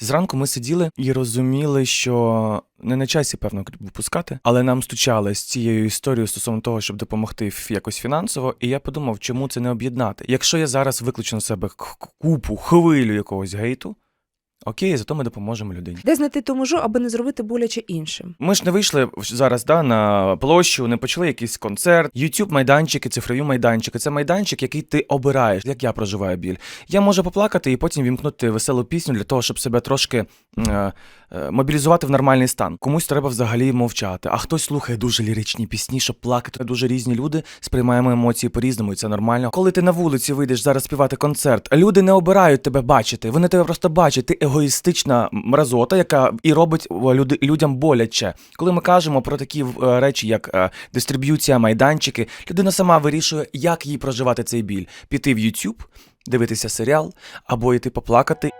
Зранку ми сиділи і розуміли, що не на часі, певно, випускати, але нам стучали з цією історією стосовно того, щоб допомогти якось фінансово. І я подумав, чому це не об'єднати. Якщо я зараз викличу на себе купу, хвилю якогось гейту, окей, зато ми допоможемо людині. Де знайти ту межу, аби не зробити боляче іншим? Ми ж не вийшли зараз да, на площу, не почали якийсь концерт. youtube майданчики, цифрові майданчики. Це майданчик, який ти обираєш, як я проживаю біль. Я можу поплакати і потім вімкнути веселу пісню для того, щоб себе трошки е, е, мобілізувати в нормальний стан. Комусь треба взагалі мовчати, а хтось слухає дуже ліричні пісні, щоб плакати. Дуже різні люди сприймаємо емоції по-різному, і це нормально. Коли ти на вулиці вийдеш зараз співати концерт, люди не обирають тебе бачити, вони тебе просто бачать. Ти егоїстична мразота, яка і робить люди, людям боляче. Коли ми кажемо про такі е, речі, як е, дистриб'юція, майданчики, людина сама вирішує, як їй проживати цей біль. Піти в YouTube, дивитися серіал або йти поплакати.